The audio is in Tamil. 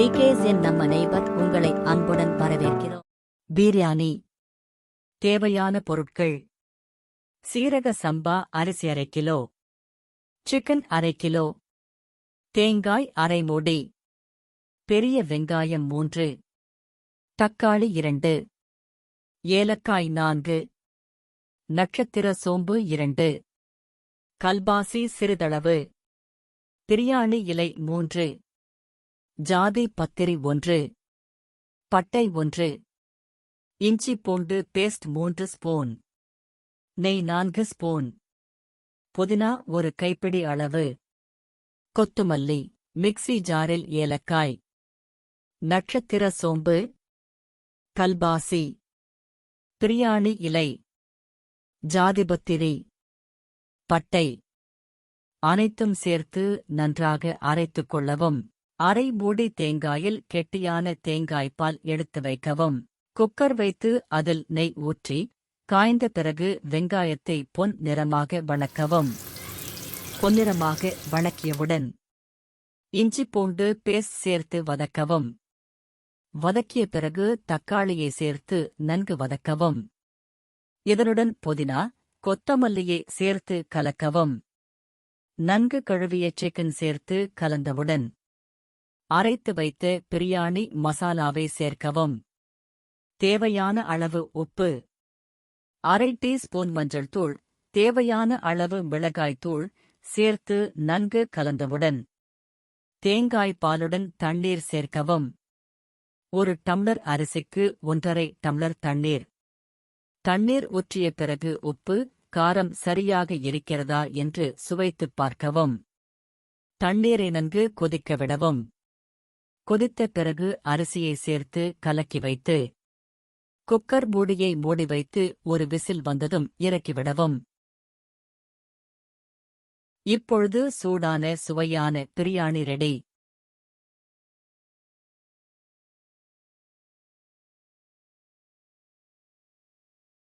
டிகேஸ் என் நம்ம நெய்பர் உங்களை அன்புடன் வரவேற்கிறோம். பிரியாணி. தேவையான பொருட்கள். சீரக சம்பா அரிசி அரை கிலோ. சிக்கன் அரை கிலோ. தேங்காய் அரை மூடி. பெரிய வெங்காயம் மூன்று. தக்காளி இரண்டு. ஏலக்காய் நான்கு. நட்சத்திர சோம்பு இரண்டு. கல்பாசி சிறிதளவு. பிரியாணி இலை மூன்று. ஜாதி பத்திரி ஒன்று பட்டை ஒன்று இஞ்சி பூண்டு பேஸ்ட் மூன்று ஸ்பூன் நெய் நான்கு ஸ்பூன் புதினா ஒரு கைப்பிடி அளவு கொத்துமல்லி மிக்ஸி ஜாரில் ஏலக்காய் நட்சத்திர சோம்பு கல்பாசி பிரியாணி இலை ஜாதிபத்திரி பட்டை அனைத்தும் சேர்த்து நன்றாக அரைத்துக் கொள்ளவும். அரை மூடி தேங்காயில் கெட்டியான தேங்காய்ப்பால் எடுத்து வைக்கவும். குக்கர் வைத்து அதில் நெய் ஊற்றி காய்ந்த பிறகு வெங்காயத்தை பொன் நிறமாக வணக்கவும். பொன்னிறமாக வணக்கியவுடன் இஞ்சி பூண்டு பேஸ்ட் சேர்த்து வதக்கவும். வதக்கிய பிறகு தக்காளியை சேர்த்து நன்கு வதக்கவும். இதனுடன் புதினா கொத்தமல்லியை சேர்த்து கலக்கவும். நன்கு கழுவிய சிக்கன் சேர்த்து கலந்தவுடன் அரைத்து வைத்த பிரியாணி மசாலாவை சேர்க்கவும். தேவையான அளவு உப்பு. அரை டீஸ்பூன் மஞ்சள் தூள். தேவையான அளவு மிளகாய் தூள். சேர்த்து நன்கு கலந்தவுடன். தேங்காய் பாலுடன் தண்ணீர் சேர்க்கவும். ஒரு டம்ளர் அரிசிக்கு ஒன்றரை டம்ளர் தண்ணீர். தண்ணீர் ஊற்றிய பிறகு உப்பு காரம் சரியாக இருக்கிறதா என்று சுவைத்துப் பார்க்கவும். தண்ணீரை நன்கு கொதிக்க விடவும். கொதித்த பிறகு அரிசியை சேர்த்து கலக்கி வைத்து குக்கர் மூடியை மூடி வைத்து ஒரு விசில் வந்ததும் இறக்கிவிடவும் இப்பொழுது சூடான சுவையான பிரியாணி ரெடி.